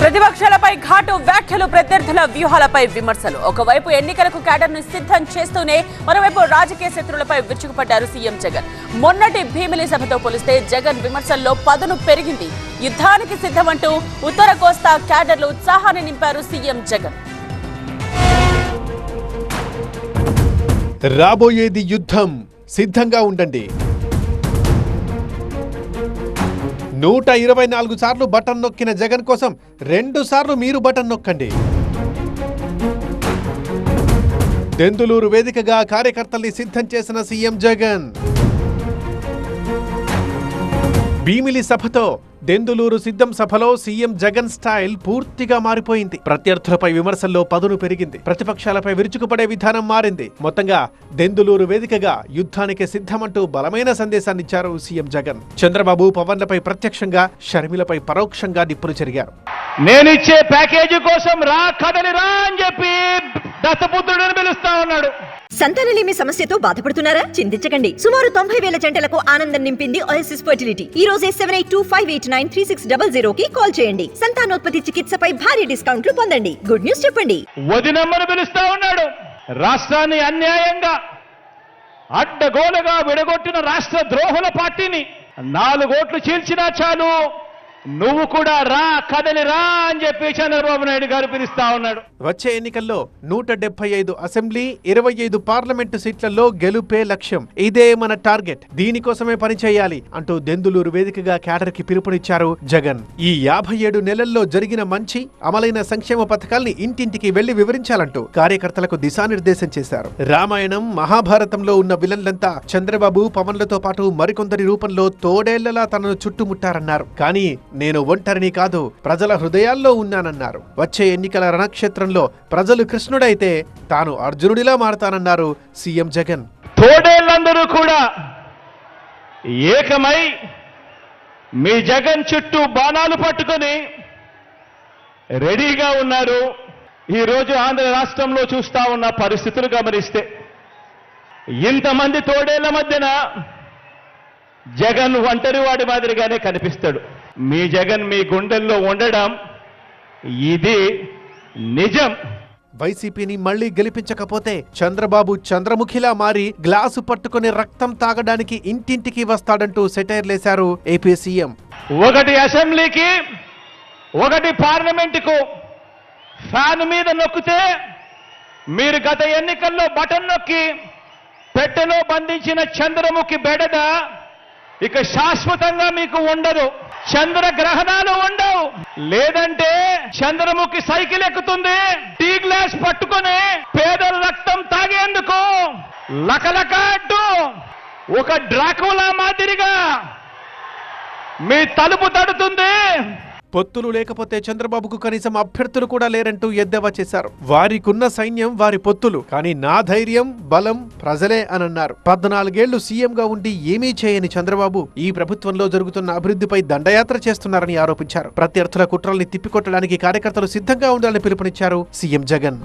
ప్రతిపక్షాలపై ఘాటు వ్యాఖ్యలు ప్రత్యర్థుల వ్యూహాలపై విమర్శలు. ఒకవైపు ఎన్నికలకు క్యాడర్ను సిద్ధం చేస్తూనే మరోవైపు రాజకీయ శత్రువులపై విరుచుకుపడ్డారు సీఎం జగన్. మొన్నటి భీమిలి సభతో పోలిస్తే జగన్ విమర్శల్లో పదును పెరిగింది. యుద్ధానికి సిద్ధమంటూ ఉత్తర కోస్తా క్యాడర్లు ఉత్సాహాన్ని నింపారు సీఎం జగన్. రాబోయేది యుద్ధం. సిద్ధంగా ఉండండి. నూట ఇరవై నాలుగు సార్లు బటన్ నొక్కిన జగన్ కోసం రెండు సార్లు మీరు బటన్ నొక్కండి. దెందులూరు వేదికగా కార్యకర్తల్ని సిద్ధం చేసిన సీఎం జగన్. భీమిలి సభతో దెందులూరు సిద్ధం సభలో సీఎం జగన్ స్టైల్ పూర్తిగా మారిపోయింది. ప్రత్యర్థులపై విమర్శల్లో పదును పెరిగింది. ప్రతిపక్షాలపై విరుచుకుపడే విధానం మారింది. మొత్తంగా దెందులూరు వేదికగా యుద్ధానికి సిద్ధమంటూ బలమైన సందేశాన్నిచ్చారు సీఎం జగన్. చంద్రబాబు పవన్లపై ప్రత్యక్షంగా షర్మిలపై పరోక్షంగా నిప్పులు చెరిగారు. నేనిచ్చే ప్యాకేజీ కోసం రా కదలి రా అని చెప్పి దత్తపుత్రుడిని పిలుస్తా ఉన్నాడు. సంతానలేమి సమస్యతో బాధపడుతున్నారా? చింతించకండి. సుమారు తొంభై వేల జంటలకు ఆనందం నింపింది ఓఎస్ఎస్ ఫర్టిలిటీ ఈ రోజే seven eight two five eight nine three six double zero కి కాల్ చేయండి. సంతానోత్పత్తి చికిత్సపై భారీ డిస్కౌంట్లు పొందండి. గుడ్ న్యూస్ చెప్పండి. వదినమ్మను పిలుస్తా ఉన్నాడు. రాష్ట్రాన్ని అన్యాయంగా అడ్డగోలుగా విడగొట్టిన రాష్ట్ర ద్రోహుల పార్టీని నాలుగోట్లు చీల్చినా చాలు. నువ్వు కూడా రా కదలి రా అని చెప్పి చంద్రబాబు నాయుడు గారు పిలుస్తా ఉన్నాడు. వచ్చే ఎన్నికల్లో నూట డెబ్బై ఐదు అసెంబ్లీ ఇరవై ఐదు పార్లమెంటు సీట్లలో గెలుపే లక్ష్యం. ఇదే మన టార్గెట్. దీనికోసమే పనిచేయాలి అంటూ దెందులూరు వేదికగా క్యాడర్కి పిలుపునిచ్చారు జగన్. ఈ యాభై ఏడు నెలల్లో జరిగిన మంచి అమలైన సంక్షేమ పథకాల్ని ఇంటింటికి వెళ్ళి వివరించాలంటూ కార్యకర్తలకు దిశానిర్దేశం చేశారు. రామాయణం మహాభారతంలో ఉన్న విలన్లంతా చంద్రబాబు పవన్లతో పాటు మరికొందరి రూపంలో తోడేళ్ళలా తనను చుట్టుముట్టారన్నారు. కానీ నేను ఒంటరిని కాదు ప్రజల హృదయాల్లో ఉన్నానన్నారు. వచ్చే ఎన్నికల రణక్షేత్రంలో ప్రజలు కృష్ణుడైతే తాను అర్జునుడిలా మారతానన్నారు సీఎం జగన్. తోడేళ్ళందరూ కూడా ఏకమై మీ జగన్ చుట్టూ బాణాలు పట్టుకొని రెడీగా ఉన్నారు. ఈరోజు ఆంధ్ర రాష్ట్రంలో చూస్తా ఉన్న పరిస్థితులు గమనిస్తే ఇంతమంది తోడేళ్ళ మధ్యన జగన్ ఒంటరి వాడి మాదిరిగానే కనిపిస్తాడు. మీ జగన్ మీ గుండెల్లో ఉండడం ఇది నిజం. వైసీపీని మళ్ళీ గెలిపించకపోతే చంద్రబాబు చంద్రముఖిలా మారి గ్లాసు పట్టుకుని రక్తం తాగడానికి ఇంటింటికి వస్తాడంటూ సెటైర్లేశారు ఏపీ సీఎం. ఒకటి అసెంబ్లీకి ఒకటి పార్లమెంటుకు ఫ్యాన్ మీద నొక్కితే మీరు గత ఎన్నికల్లో బటన్ నొక్కి పెట్టెలో బంధించిన చంద్రముఖి బెడద ఇక శాశ్వతంగా మీకు ఉండదు. చంద్ర గ్రహణాలు ఉండవు. లేదంటే చంద్రముఖి సైకిల్ ఎక్కుతుంది. టీ గ్లాస్ పట్టుకొని పేదల రక్తం తాగేందుకు లకలక అంటూ ఒక డ్రాకులా మాదిరిగా మీ తలుపు తడుతుంది. పొత్తులు లేకపోతే చంద్రబాబుకు కనీసం అభ్యర్థులు కూడా లేరంటూ ఎద్దేవా చేశారు. వారికున్న సైన్యం వారి పొత్తులు కానీ నా ధైర్యం బలం ప్రజలే అనన్నారు. పద్నాలుగేళ్ళు సీఎంగా ఉండి ఏమీ చేయని చంద్రబాబు ఈ ప్రభుత్వంలో జరుగుతున్న అభివృద్ధిపై దండయాత్ర చేస్తున్నారని ఆరోపించారు. ప్రత్యర్థుల కుట్రల్ని తిప్పికొట్టడానికి కార్యకర్తలు సిద్ధంగా ఉండాలని పిలుపునిచ్చారు సీఎం జగన్.